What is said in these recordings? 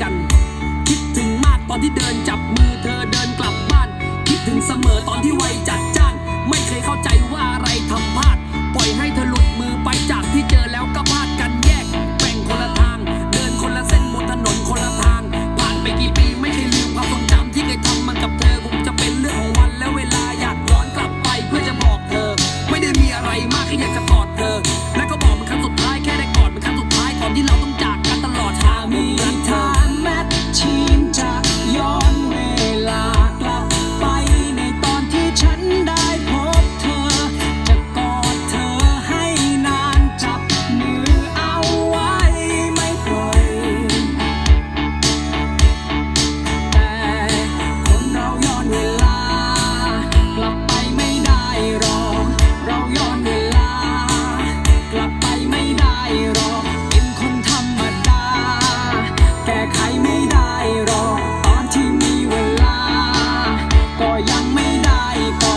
กัน คิดถึงมากตอนที่เดินจับมือเธอเดินกลับบ้าน คิดถึงเสมอตอนที่ไวัจัด y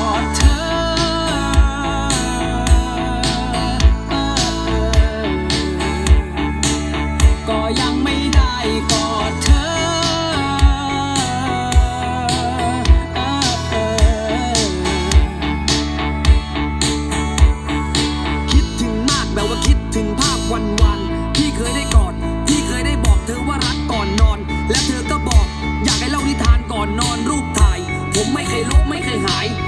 กไม่เคยหาย